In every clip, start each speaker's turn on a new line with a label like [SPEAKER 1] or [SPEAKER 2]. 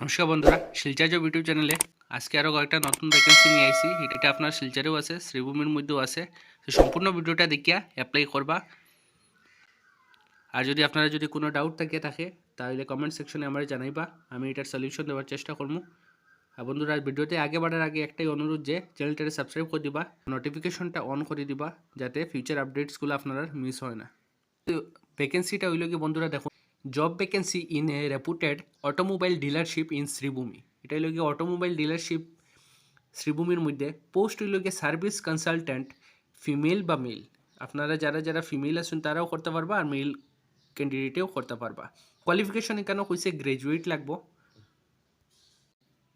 [SPEAKER 1] নমস্কার বন্ধুরা Silchar job YouTube চ্যানেলে আজকে আরও কয়েকটা নতুন ভ্যাকেন্সি নিয়ে আইসি এটা আপনার শিলচারেও আছে, শ্রীভূমির মধ্যেও আছে। সম্পূর্ণ ভিডিওটা দেখিয়া অ্যাপ্লাই করবা। আর যদি আপনারা যদি কোনো ডাউট থাকে থাকে, তাহলে কমেন্ট সেকশনে আমার জানাইবা। আমি এটার সলিউশন দেওয়ার চেষ্টা করব আর বন্ধুরা, ভিডিওতে আগে বাড়ার আগে একটাই অনুরোধ যে চ্যানেলটাকে সাবস্ক্রাইব করে দিবা নোটিফিকেশনটা অন করে দিবা, যাতে ফিউচার আপডেটসগুলো আপনারা মিস হয় না। ভ্যাকেন্সিটা হইল কি বন্ধুরা, দেখো job vacancy in a reputed automobile dealership in Sribhumi এটা হইল অটোমোবাইল ডিলারশিপ শ্রীভূমির মধ্যে। পোস্ট হইল কি সার্ভিস কনসালট্যান্ট ফিমেল বা মেল আপনারা যারা যারা ফিমেল আছেন, তারাও করতে পারবা আর মেল ক্যান্ডিডেটেও করতে পারবা। কোয়ালিফিকেশন এখানে কইছে গ্রাজুয়েট লাগবো?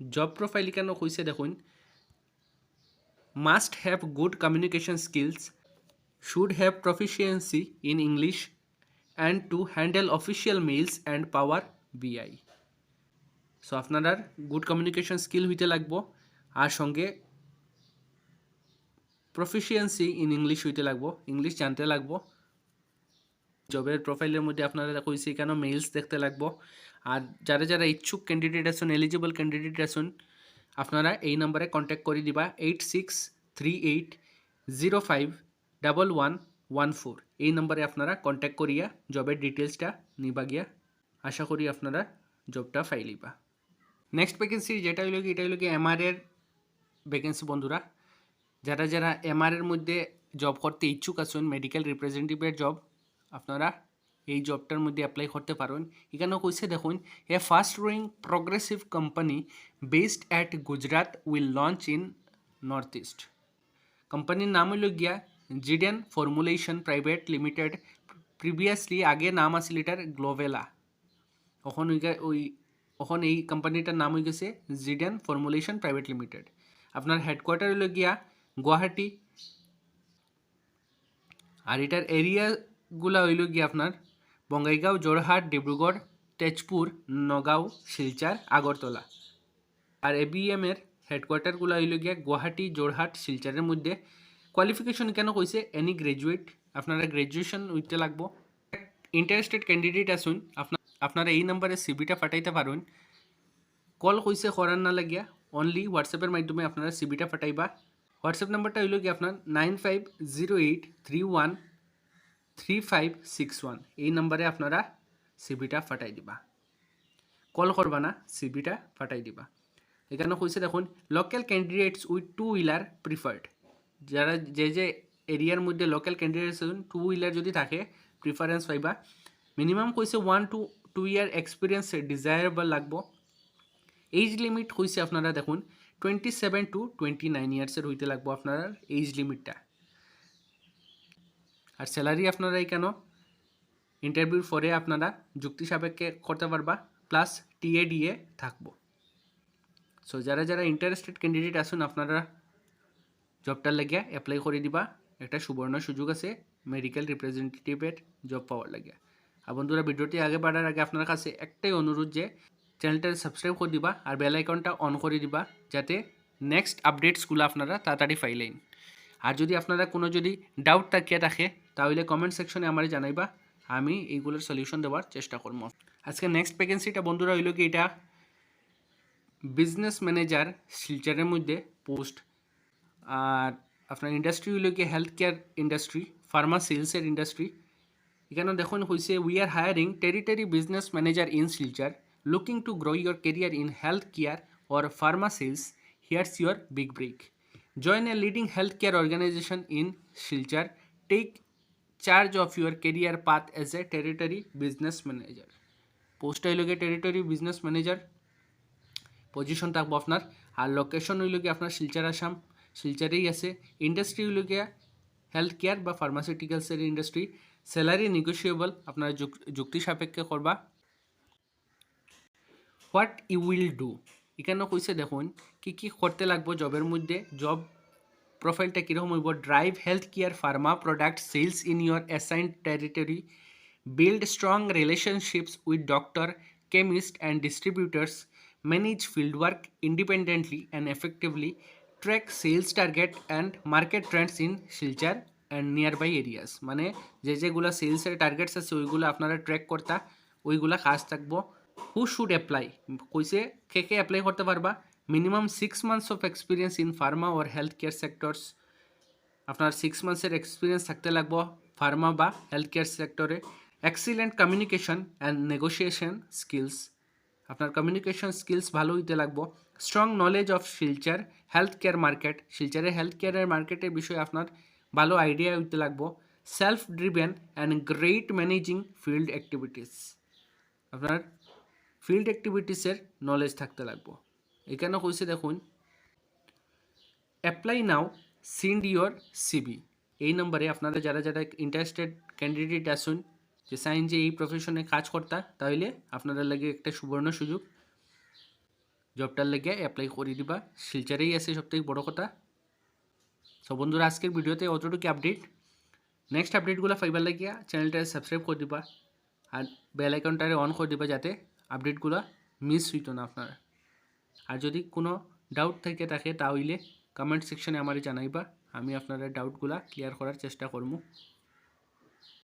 [SPEAKER 1] জব প্রোফাইল এখানে কইছে দেখুন। Must have good communication skills should have proficiency in English and to handle official mails and power BI so আপনার গুড কমিউনিকেশন স্কিল হইতে লাগবো, আর সঙ্গে প্রফিসিয়েন্সি ইন ইংলিশ হইতে লাগবো ইংলিশ জানতে লাগবো। জবের প্রোফাইলের মধ্যে আপনারা কইছি কেন মেইলস দেখতে লাগবো। আর যারা যারা ইচ্ছুক ক্যান্ডিডেট আছেন এলিজিবল ক্যান্ডিডেট আছেন আপনারা এই নম্বরে কন্ট্যাক্ট করে দিবা eight six three eight zero five double one one four এই নম্বরে আপনারা কন্ট্যাক্ট করিয়া জবের ডিটেলসটা নিবা গিয়া। আশা করি আপনারা জবটা ফাইলিবা নেক্সট ভ্যাকেন্সি যেটা হইল কি, এটা হইল কি এমআর এর ভ্যাকেন্সি বন্ধুরা। যারা যারা এমআর এর মধ্যে জব করতে ইচ্ছুক আছেন মেডিকেল রিপ্রেজেন্টেটিভের জব আপনারা এই জবটার মধ্যে অ্যাপ্লাই করতে পারেন এখানেও কইছে, দেখুন a fast growing progressive company based at Gujarat will launch in north east কোম্পানির নাম হইল গিয়া জিডেন ফর্মুলেশন প্রাইভেট লিমিটেড, প্রিভিয়াসলি আগে নাম আছিল এটার গ্লোভেলা। এখন ওই এখন এই কোম্পানিটার নাম হয়ে গেছে জিডেন ফর্মুলেশন প্রাইভেট লিমিটেড। আপনার হেডকোয়ার্টার হইল গিয়া গুয়াহাটি। আর এটার এরিয়াগুলা হইল গিয়া আপনার বঙ্গাইগাঁও যোরহাট ডিব্রুগড়, তেজপুর, নগাঁও, শিলচার, আগরতলা। আর এবিএম এর হেডকোয়ার্টারগুলো হইল গিয়া গুয়াহাটি যোরহাট শিলচারের মধ্যে। কোয়ালিফিকেশন কেন কইছে? এনি গ্রাজুয়েট আপনারা গ্রাজুয়েশন উইতে লাগবো। ইন্টারেস্টেড ক্যান্ডিডেট আসুন। আপনার আপনারা এই নম্বরে সিবিটা পাঠাইতে পারেন। কল কইছে করার না লাগিয়া। অনলি হোয়াটসঅ্যাপের মাধ্যমে আপনারা সিবিটা পাঠাইবা হোয়াটসঅ্যাপ নাম্বারটা হইল কি আপনার? Nine five zero eight three one three five six one এই নম্বরে আপনারা সিবিটা ফাটাই দিবা। কল করবা না সিবিটা ফাটাই দিবা। এখানে কইছে দেখুন local candidates with two wheeler preferred যারা যে যে এরিয়ার মধ্যে লোকাল ক্যান্ডিডেটস টু হুইলার যদি থাকে প্রিফারেন্স পাইবা। মিনিমাম কইছে one two two year experience desirable লাগবো। এইজ লিমিট হয়েছে আপনারা দেখুন twenty seven to twenty nine ইয়ার্সের হইতে লাগবো আপনার এইজ লিমিটটা আর স্যালারি আপনারা কেন ইন্টারভিউর পরে আপনারা যুক্তি সাপেক্ষে করতে পারবা প্লাস টিএ ডিএ থাকব। সো যারা যারা ইন্টারেস্টেড ক্যান্ডিডেট আসুন আপনারা জবটার লাগিয়া অ্যাপ্লাই করে দিবা। একটা সুবর্ণ সুযোগ আছে মেডিকেল রিপ্রেজেন্টেটিভের জব পাওয়ার লাগিয়া। আর বন্ধুরা, ভিডিওটি আগে বাড়ার আগে আপনার কাছে একটাই অনুরোধ যে চ্যানেলটা সাবস্ক্রাইব করে দিবা আর বেল আইকনটা অন করে দিবা, যাতে নেক্সট আপডেটসগুলো আপনারা তাড়াতাড়ি পাইলেন আর যদি আপনারা কোনো যদি ডাউট থাকে থাকে, তাহলে কমেন্ট সেকশনে আমার জানাইবা, আমি এইগুলোর সলিউশন দেওয়ার চেষ্টা করব। আজকে নেক্সট ভ্যাকেন্সিটা বন্ধুরা, হইল কি এটা বিজনেস ম্যানেজার শিলচারের মধ্যে পোস্ট আর আপনার ইন্ডাস্ট্রি হইল কি হেলথ কেয়ার ইন্ডাস্ট্রি ফার্মা সেলসের ইন্ডাস্ট্রি এখানে দেখুন হয়েছে we are hiring territory business manager in Silchar looking to grow your career in healthcare or pharma pharma sales, here's big break break. A leading leading healthcare organization in Silchar take charge of your career path as a territory business manager post হইল গিয়ে territory business manager position থাকব আপনার। আর location হইল গিয়ে আপনার শিলচার আসাম শিলচারেই আছে। Industry হইল গিয়া হেলথ কেয়ার বা ফার্মাসিউটিক্যালসের ইন্ডাস্ট্রি স্যালারি নেগোসিয়েবল আপনারা যুক্তি সাপেক্ষে করবা। হোয়াট ইউ উইল ডু এখানে কইছে দেখুন, কি কি করতে লাগবো জবের মধ্যে? জব প্রোফাইলটা কীরকম হইব? Drive healthcare pharma product sales in your assigned territory build strong relationships with doctor chemist and distributors manage field work independently and effectively track sales target and market trends in Silchar and nearby areas মানে যে যেগুলো সেলসের targets আছে, ওইগুলো আপনারা track করতা, ওইগুলা কাজ থাকব। হু শুড অ্যাপ্লাই কইছে, কে কে অ্যাপ্লাই করতে পারবা? Minimum six months of experience in pharma or healthcare sectors আপনার সিক্স মান্থসের এক্সপিরিয়েন্স থাকতে লাগবো ফার্মা বা হেলথ কেয়ার সেক্টরে excellent communication and negotiation skills আপনার কমিউনিকেশন স্কিলস ভালো হইতে লাগবো। Strong knowledge of Silchar healthcare market শিলচারে হেলথ কেয়ারের মার্কেটের বিষয়ে আপনার ভালো আইডিয়া হইতে লাগবো। Self driven and great managing field activities আপনার ফিল্ড অ্যাক্টিভিটিসের নলেজ থাকতে লাগবো। এখানে কইছে দেখুন apply now send your CV এই নম্বরে আপনারা যারা যারা ইন্টারেস্টেড ক্যান্ডিডেট আসুন যে চাইন যে এই প্রফেশনে কাজ করতা তাহলে আপনারা লাগে একটা সুবর্ণ সুযোগ। জবটার লাগে অ্যাপ্লাই করে দিবা। শিলচারেই আছে সবথেকে বড় কথা। সো বন্ধুরা, আজকের ভিডিওতে অতটুকু আপডেট নেক্সট আপডেটগুলো পাইবার লাগিয়া চ্যানেলটা সাবস্ক্রাইব করে দিবা আর বেল আইকনটারে অন করে দিবা যাতে আপডেটগুলো মিস হইতো না আপনার। আর যদি কোনো ডাউট থেকে থাকে তাহলে কমেন্ট সেকশনে আমারে জানাইবা। আমি আপনারা ডাউটগুলা ক্লিয়ার করার চেষ্টা করব